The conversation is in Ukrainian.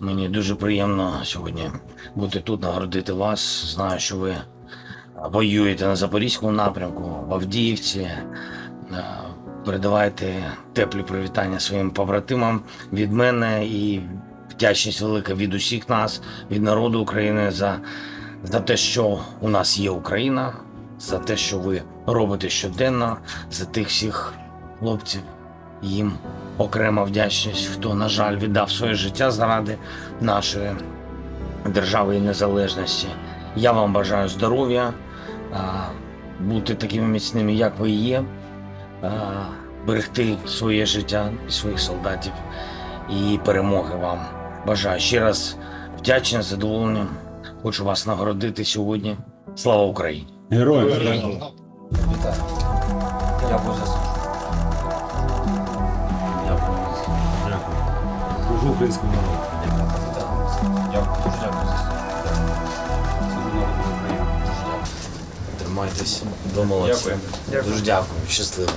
Мені дуже приємно сьогодні бути тут, нагородити вас. Знаю, що ви воюєте на Запорізькому напрямку, в Авдіївці. Передавайте теплі привітання своїм побратимам від мене і вдячність велика від усіх нас, від народу України за, за те, що у нас є Україна, за те, що ви робите щоденно, за тих всіх хлопців. Їм окрема вдячність, хто, на жаль, віддав своє життя заради нашої держави і незалежності. Я вам бажаю здоров'я, бути такими міцними, як ви є, берегти своє життя і своїх солдатів і перемоги вам. Бажаю ще раз вдячний, задоволений. Хочу вас нагородити сьогодні. Слава Україні! Героям. Служу українському народу. Дякую, дуже дякую за службу. Народу України. Дуже дякую. Тримайтесь, ви молодці. Дякую. Дякую. Дуже дякую, щасливо.